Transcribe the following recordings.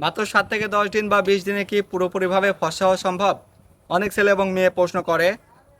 মাত্র সাত থেকে দশ দিন বা বিশ দিনে কি পুরোপুরিভাবে ফসা হওয়া সম্ভব? অনেক ছেলে এবং মেয়ে প্রশ্ন করে,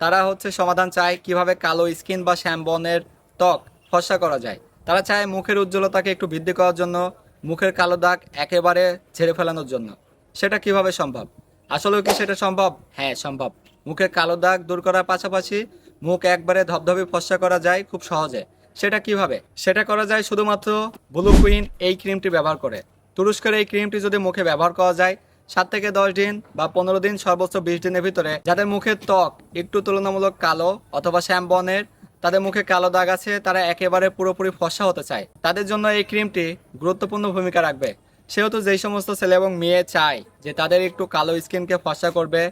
তারা হচ্ছে সমাধান চায় কীভাবে কালো স্কিন বা শ্যামবনের ত্বক ফসা করা যায়। তারা চায় মুখের উজ্জ্বলতাকে একটু বৃদ্ধি করার জন্য, মুখের কালো দাগ একেবারে ঝেড়ে ফেলানোর জন্য। সেটা কীভাবে সম্ভব? আসলেও কি সেটা সম্ভব? হ্যাঁ সম্ভব। মুখের কালো দাগ দূর করার পাশাপাশি মুখ একবারে ধবধবে ফসা করা যায় খুব সহজে। সেটা কীভাবে? সেটা করা যায় শুধুমাত্র ব্লু কুইন এই ক্রিমটি ব্যবহার করে। তুরস্কের এই ক্রিমটি যদি মুখে ব্যবহার করা যায়, সাত থেকে দশ দিন বা পনেরো দিন, সর্বোচ্চ বিশ দিনের ভিতরে, যাদের মুখের ত্বক একটু তুলনামূলক কালো অথবা শ্যামবনের তাদের মুখে কালো দাগ আছে, তারা একেবারে পুরোপুরি ফসা হতে চায়। তাদের জন্য এই ক্রিমটি গুরুত্বপূর্ণ ভূমিকা রাখবে। সেহেতু যেই সমস্ত ছেলে এবং মেয়ে চায় যে তাদের একটু কালো স্কিনকে ফসা করবে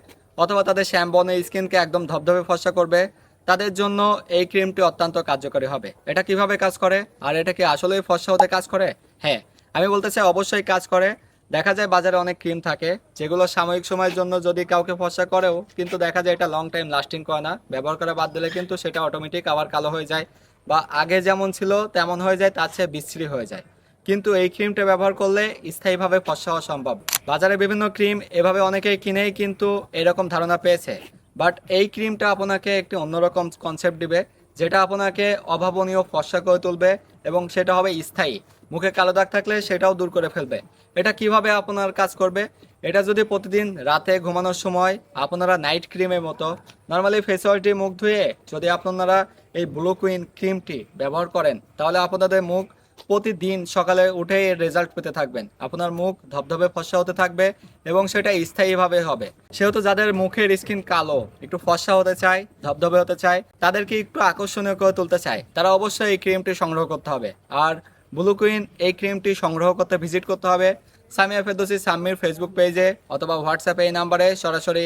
অথবা তাদের শ্যামবনের স্কিনকে একদম ধবধবে ফসা করবে, তাদের জন্য এই ক্রিমটি অত্যন্ত কার্যকরী হবে। এটা কীভাবে কাজ করে? আর এটা কি আসলেই ফসা হতে কাজ করে? হ্যাঁ আমি বলতে চাই, অবশ্যই কাজ করে। দেখা যায় বাজারে অনেক ক্রিম থাকে, যেগুলো সাময়িক সময়ের জন্য যদি কাউকে ফসা করেও, কিন্তু দেখা যায় এটা লং টাইম লাস্টিং করে না। ব্যবহার করা বাদ দিলে কিন্তু সেটা অটোমেটিক আবার কালো হয়ে যায় বা আগে যেমন ছিল, তেমন হয়ে যায়, তার চেয়ে বিশ্রী হয়ে যায়। কিন্তু এই ক্রিমটা ব্যবহার করলে স্থায়ীভাবে ফসা হওয়া সম্ভব। বাজারে বিভিন্ন ক্রিম এভাবে অনেকেই কিনেই কিন্তু এরকম ধারণা পেয়েছে। বাট এই ক্রিমটা আপনাকে একটি অন্যরকম কনসেপ্ট দিবে, যেটা আপনাকে অভাবনীয় ফসা করে তুলবে এবং সেটা হবে স্থায়ী। মুখে কালো দাগ থাকলে সেটাও দূর করে ফেলবে। এটা কীভাবে আপনার কাজ করবে? এটা যদি প্রতিদিন রাতে ঘুমানোর সময় আপনারা নাইট ক্রিমের মতো নর্মালি ফেস ওয়াশটি মুখ ধুয়ে যদি আপনারা এই ব্লু কুইন ক্রিমটি ব্যবহার করেন, তাহলে আপনাদের মুখ প্রতিদিন সকালে উঠে এর রেজাল্ট পেতে থাকবেন। আপনার মুখ ধবধবে ফসা হতে থাকবে এবং সেটা স্থায়ীভাবে হবে। সেহেতু যাদের মুখের স্কিন কালো, একটু ফসা হতে চায়, ধবধবে হতে চায়, তাদেরকে একটু আকর্ষণীয় করে তুলতে চায়, তারা অবশ্যই এই ক্রিমটি সংগ্রহ করতে হবে। আর ব্লুকুইন এই ক্রিমটি সংগ্রহ করতে ভিজিট করতে হবে সামিয়া ফেরদৌসি সাম্মির ফেসবুক পেজে অথবা হোয়াটসঅ্যাপে এই নাম্বারে সরাসরি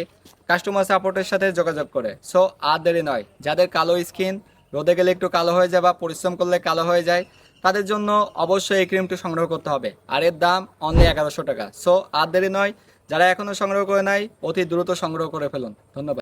কাস্টমার সাপোর্টের সাথে যোগাযোগ করে। সো আর দেরি নয়, যাদের কালো স্কিন রোদে গেলে একটু কালো হয়ে যায় বা পরিশ্রম করলে কালো হয়ে যায় তাদের জন্য অবশ্যই এই ক্রিমটি সংগ্রহ করতে হবে। আর এর দাম অনলি এগারোশো টাকা। সো আর দেরি নয়, যারা এখনও সংগ্রহ করে নাই, অতি দ্রুত সংগ্রহ করে ফেলুন। ধন্যবাদ।